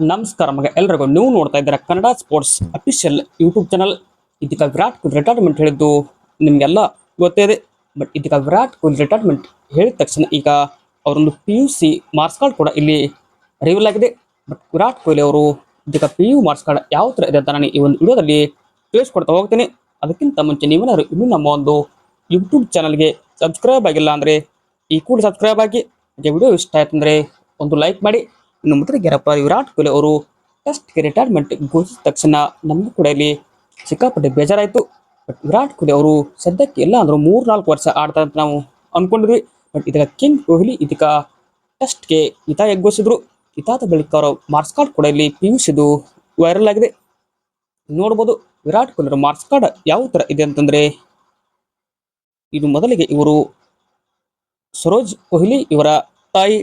ನಮಸ್ಕಾರ ಮಗ, ಎಲ್ರಿಗೂ ನೀವು ನೋಡ್ತಾ ಇದ್ದೀರಾ Kannada sports official YouTube channel ಇದಕ್ಕೆ ವಿರಾಟ್ ಕೊಹ್ಲಿ ರಿಟೈರ್ಮೆಂಟ್ ಹೇಳಿದ್ದು ನಿಮಗೆಲ್ಲ ಗೊತ್ತೇ ಇದೆ. ಬಟ್ ಇದೀಗ ವಿರಾಟ್ ಕೊಹ್ಲಿ ರಿಟೈರ್ಮೆಂಟ್ ಹೇಳಿದ ತಕ್ಷಣ ಈಗ ಅವರೊಂದು P U C marks card ಕೂಡ ಇಲ್ಲಿ ರಿವೀಲ್ ಆಗಿದೆ. ಬಟ್ ವಿರಾಟ್ ಕೊಹ್ಲಿ ಅವರು ಇದಕ್ಕೆ ಪಿ ಯು ಮಾರ್ಕ್ಸ್ ಕಾರ್ಡ್ ಯಾವ ಥರ ಇದೆ ಅಂತ ನಾನು ಈ ಒಂದು ವಿಡಿಯೋದಲ್ಲಿ ತಿಳಿಸ್ಕೊಡ್ತಾ ಹೋಗ್ತೀನಿ. ಅದಕ್ಕಿಂತ ಮುಂಚೆ ನೀವೇನಾದ್ರು ಇನ್ನೂ ನಮ್ಮ ಒಂದು ಯೂಟ್ಯೂಬ್ ಚಾನಲ್ಗೆ ಸಬ್ಸ್ಕ್ರೈಬ್ ಆಗಿಲ್ಲ ಅಂದರೆ ಈ ಕೂಡ ಸಬ್ಸ್ಕ್ರೈಬ್ ಆಗಿ. ವಿಡಿಯೋ ಇಷ್ಟ ಆಯ್ತು ಅಂದರೆ ಒಂದು ಲೈಕ್ ಮಾಡಿ. ಇನ್ನು ಮುದ್ರಿಗೆರಪ್ಪ ವಿರಾಟ್ ಕೊಹ್ಲಿ ಅವರು ಟೆಸ್ಟ್ಗೆ ರಿಟೈರ್ಮೆಂಟ್ ಘೋಷಿಸಿದ ತಕ್ಷಣ ನಮಗೂ ಕೂಡ ಇಲ್ಲಿ ಸಿಕ್ಕಾಪಟ್ಟೆ ಬೇಜಾರಾಯಿತು. ಬಟ್ ವಿರಾಟ್ ಕೊಹ್ಲಿ ಅವರು ಸದ್ಯಕ್ಕೆ ಎಲ್ಲ ಅಂದರೂ ಮೂರು ನಾಲ್ಕು ವರ್ಷ ಆಡ್ತಾರೆ ಅಂತ ನಾವು ಅಂದ್ಕೊಂಡಿದ್ವಿ ಬಟ್ ಇದೀಗ ಕಿಂಗ್ ಕೊಹ್ಲಿ ಇದೀಗ ಟೆಸ್ಟ್ಗೆ ಹಿತ ಎಗ್ಗೋಸಿದ್ರು ಹಿತಾದ ಬಳಿಕ ಅವರ ಮಾರ್ಕ್ಸ್ ಕಾರ್ಡ್ ಕೂಡ ಇಲ್ಲಿ ಪಿ ಯು ಸಿದು ವೈರಲ್ ಆಗಿದೆ. ನೋಡ್ಬೋದು ವಿರಾಟ್ ಕೊಹ್ಲಿ ಮಾರ್ಕ್ಸ್ ಕಾರ್ಡ್ ಯಾವ ಥರ ಇದೆ ಅಂತಂದ್ರೆ ಇದು ಮೊದಲಿಗೆ ಇವರು ಸರೋಜ್ ಕೊಹ್ಲಿ ಇವರ ತಾಯಿ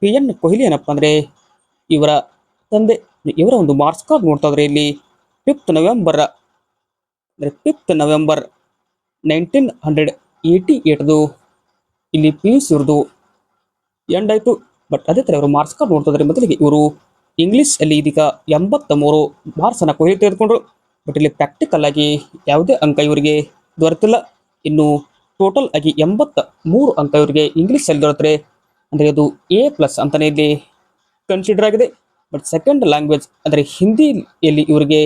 ಪಿ ಎನ್ ಕೊಹ್ಲಿ ಏನಪ್ಪ ಅಂದರೆ ಇವರ ತಂದೆ, ಇವರ ಒಂದು ಮಾರ್ಕ್ಸ್ ಕಾರ್ಡ್ ನೋಡ್ತಾ ಇದ್ರೆ ಇಲ್ಲಿ ಫಿಫ್ತ್ ನವೆಂಬರ್ ಅಂದರೆ fifth November nineteen hundred eighty ಏಟ್ದು ಇಲ್ಲಿ ಪಿ ಯು ಸಿ ಇವ್ರದ್ದು ಎಂಡ್ ಆಯಿತು. ಬಟ್ ಅದೇ ಥರ ಇವರು ಮಾರ್ಕ್ಸ್ ಕಾರ್ಡ್ ನೋಡ್ತಾ ಇದ್ರೆ ಮೊದಲಿಗೆ ಇವರು ಇಂಗ್ಲೀಷಲ್ಲಿ ಇದೀಗ ಎಂಬತ್ತ ಮೂರು ಮಾರ್ಕ್ಸ್ ಅನ್ನ ಕೊಹ್ಲಿ ತೆಗೆದುಕೊಂಡ್ರು. ಬಟ್ ಇಲ್ಲಿ ಪ್ರಾಕ್ಟಿಕಲ್ ಆಗಿ ಯಾವುದೇ ಅಂಕ ಇವರಿಗೆ ದೊರೆತಿಲ್ಲ. ಇನ್ನು ಟೋಟಲ್ ಆಗಿ ಎಂಬತ್ತ ಮೂರು ಅಂಕ ಇವರಿಗೆ ಇಂಗ್ಲೀಷಲ್ಲಿ ದೊರೆತರೆ ಅಂದರೆ ಅದು ಎ ಪ್ಲಸ್ ಅಂತಲೇ ಇಲ್ಲಿ ಕನ್ಸಿಡರ್ ಆಗಿದೆ. ಬಟ್ ಸೆಕೆಂಡ್ ಲ್ಯಾಂಗ್ವೇಜ್ ಅಂದರೆ ಹಿಂದಿಯಲ್ಲಿ ಇವರಿಗೆ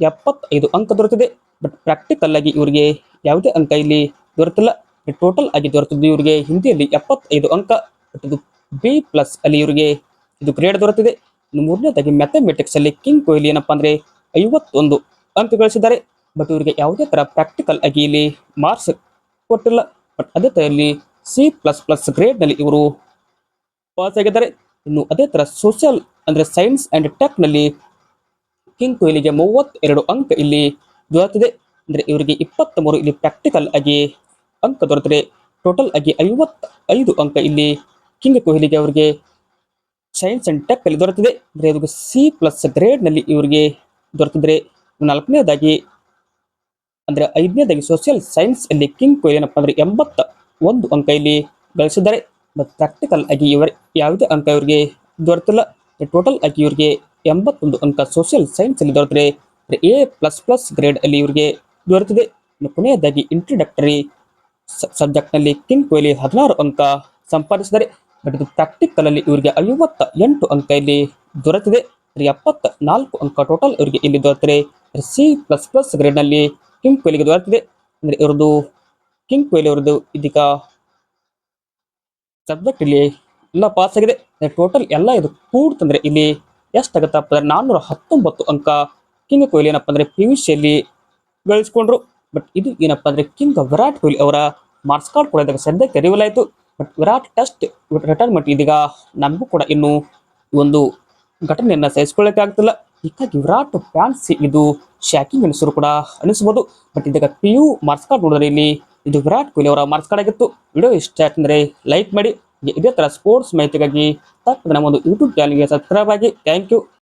ಎಪ್ಪತ್ತೈದು ಅಂಕ ದೊರೆತಿದೆ. ಬಟ್ ಪ್ರಾಕ್ಟಿಕಲ್ ಆಗಿ ಇವರಿಗೆ ಯಾವುದೇ ಅಂಕ ಇಲ್ಲಿ ದೊರೆತಿಲ್ಲ. ಟೋಟಲ್ ಆಗಿ ದೊರೆತಿದ್ದು ಇವರಿಗೆ ಹಿಂದಿಯಲ್ಲಿ ಎಪ್ಪತ್ತೈದು ಅಂಕ. ಬಟ್ ಇದು ಬಿ ಪ್ಲಸ್ ಅಲ್ಲಿ ಇವರಿಗೆ ಇದು ಗ್ರೇಡ್ ದೊರೆತಿದೆ. ಇನ್ನು ಮೂರನೇದಾಗಿ ಮ್ಯಾಥಮೆಟಿಕ್ಸ್ ಅಲ್ಲಿ ಕಿಂಗ್ ಕೊಹ್ಲಿ ಏನಪ್ಪಾ ಅಂದ್ರೆ ಐವತ್ತೊಂದು ಅಂಕ ಗಳಿಸಿದ್ದಾರೆ. ಬಟ್ ಇವರಿಗೆ ಯಾವುದೇ ತರ ಪ್ರಾಕ್ಟಿಕಲ್ ಆಗಿ ಇಲ್ಲಿ ಮಾರ್ಕ್ಸ್ ಕೊಟ್ಟಿಲ್ಲ. ಬಟ್ ಅದೇ ಥರ ಇಲ್ಲಿ ಸಿ ಪ್ಲಸ್ ಪ್ಲಸ್ ಗ್ರೇಡ್ನಲ್ಲಿ ಇವರು ಪಾಸ್ ಆಗಿದ್ದಾರೆ. ಇನ್ನು ಅದೇ ತರ ಸೋಷಿಯಲ್ ಅಂದ್ರೆ ಸೈನ್ಸ್ ಅಂಡ್ ಟೆಕ್ನಲ್ಲಿ ಕಿಂಗ್ ಕೊಹ್ಲಿಗೆ ಮೂವತ್ತೆರಡು ಅಂಕ ಇಲ್ಲಿ ದೊರೆತಿದೆ. ಅಂದ್ರೆ ಇವರಿಗೆ ಇಪ್ಪತ್ತ್ ಮೂರು ಇಲ್ಲಿ ಪ್ರಾಕ್ಟಿಕಲ್ ಆಗಿ ಅಂಕ ದೊರೆತಿದೆ. ಟೋಟಲ್ ಆಗಿ ಐವತ್ತ ಐದು ಅಂಕ ಇಲ್ಲಿ ಕಿಂಗ್ ಕೊಹ್ಲಿಗೆ ಅವರಿಗೆ ಸೈನ್ಸ್ ಅಂಡ್ ಟೆಕ್ ಅಲ್ಲಿ ದೊರೆತಿದೆ. ಅಂದ್ರೆ ಇವರಿಗೆ ಸಿ ಪ್ಲಸ್ ಗ್ರೇಡ್ನಲ್ಲಿ ಇವರಿಗೆ ದೊರೆತಿದ್ರೆ ನಾಲ್ಕನೇದಾಗಿ ಅಂದ್ರೆ ಐದನೇದಾಗಿ ಸೋಷಿಯಲ್ ಸೈನ್ಸ್ ಅಲ್ಲಿ ಕಿಂಗ್ ಕೊಹ್ಲಿ ಏನಪ್ಪ ಅಂದ್ರೆ ಎಂಬತ್ತ ಒಂದು ಅಂಕ ಇಲ್ಲಿ ಗಳಿಸಿದ್ದಾರೆ. ಮತ್ತು ಪ್ರಾಕ್ಟಿಕಲ್ ಆಗಿ ಇವರ ಯಾವುದೇ ಅಂಕ ಇವರಿಗೆ ದೊರೆತಿಲ್ಲ. ಟೋಟಲ್ ಆಗಿ ಇವರಿಗೆ ಎಂಬತ್ತೊಂದು ಅಂಕ ಸೋಷಿಯಲ್ ಸೈನ್ಸ್ ಅಲ್ಲಿ ದೊರೆತರೆ ಎ ಪ್ಲಸ್ ಪ್ಲಸ್ ಗ್ರೇಡ್ ಅಲ್ಲಿ ಇವರಿಗೆ ದೊರೆತಿದೆ. ಕೊನೆಯದಾಗಿ ಇಂಟ್ರಡಕ್ಟರಿ ಸಬ್ಜೆಕ್ಟ್ನಲ್ಲಿ ಕಿಂಗ್ ಕೊಹ್ಲಿ ಹದಿನಾರು ಅಂಕ ಸಂಪಾದಿಸಿದರೆ ಬಟ್ ಇದು ಪ್ರಾಕ್ಟಿಕಲ್ ಅಲ್ಲಿ ಇವರಿಗೆ ಐವತ್ತ ಎಂಟು ಅಂಕ ಇಲ್ಲಿ ದೊರೆತಿದೆ. ಎಪ್ಪತ್ತ ನಾಲ್ಕು ಅಂಕ ಟೋಟಲ್ ಇವರಿಗೆ ಇಲ್ಲಿ ದೊರೆತರೆ ಸಿ ಪ್ಲಸ್ ಪ್ಲಸ್ ಗ್ರೇಡ್ನಲ್ಲಿ ಕಿಂಗ್ ಕೊಹ್ಲಿಗೆ ದೊರೆತಿದೆ. ಅಂದ್ರೆ ಇವ್ರದ್ದು ಕಿಂಗ್ ಕೊಹ್ಲಿ ಅವರದು ಇದೀಗ ಸಬ್ಜೆಕ್ಟ್ ಇಲ್ಲಿ ಎಲ್ಲ ಪಾಸ್ ಆಗಿದೆ. ಟೋಟಲ್ ಎಲ್ಲ ಇದು ಕೂಡ್ತಂದ್ರೆ ಇಲ್ಲಿ ಎಷ್ಟಾಗತ್ತಪ್ಪ ಅಂದ್ರೆ ನಾನ್ನೂರ ಹತ್ತೊಂಬತ್ತು ಅಂಕ ಕಿಂಗ್ ಕೊಹ್ಲಿ ಏನಪ್ಪ ಅಂದ್ರೆ ಪಿ ಯು ಸಿಯಲ್ಲಿ ಗಳಿಸ್ಕೊಂಡ್ರು. ಬಟ್ ಇದು ಏನಪ್ಪ ಅಂದ್ರೆ ಕಿಂಗ್ ವಿರಾಟ್ ಕೊಹ್ಲಿ ಅವರ ಮಾರ್ಕ್ಸ್ ಕಾರ್ಡ್ ಕೂಡ ಇದಾಗ ಸದ್ಯಕ್ಕೆ ರಿವೀಲ್ ಆಯಿತು. ಬಟ್ ವಿರಾಟ್ ಟೆಸ್ಟ್ ರಿಟೈರ್ಮೆಂಟ್ ಇದೀಗ ನಮಗೂ ಕೂಡ ಇನ್ನು ಒಂದು ಘಟನೆಯನ್ನು ಸಹಿಸಿಕೊಳ್ಳಕ್ಕೆ ಆಗ್ತಿಲ್ಲ ಹೀಗಾಗಿ ವಿರಾಟ್ ಫ್ಯಾನ್ಸ್ ಇದು ಶಾಕಿಂಗ್ ಅನಿಸರು ಕೂಡ ಅನಿಸ್ಬೋದು. ಬಟ್ ಇದೀಗ ಪಿ ಯು ಮಾರ್ಕ್ಸ್ ಕಾರ್ಡ್ ನೋಡಿದ್ರೆ ಇಲ್ಲಿ ಇದು ವಿರಾಟ್ ಕೊಹ್ಲಿ ಅವರ ಮಾರ್ಕ್ಸ್ ಕಾರ್ಡ್ ಆಗಿತ್ತು. ವಿಡಿಯೋ ಇಷ್ಟ ಆಯ್ತಂದ್ರೆ ಲೈಕ್ ಮಾಡಿ. ಇದೇ ತರ ಸ್ಪೋರ್ಟ್ಸ್ ಮಾಹಿತಿಗಾಗಿ ತಪ್ಪದೆ ನಮ್ಮ ಒಂದು ಯೂಟ್ಯೂಬ್ ಚಾನಲ್ಗೆ ಸಬ್ಸ್ಕ್ರೈಬ್ ಆಗಿ. Thank you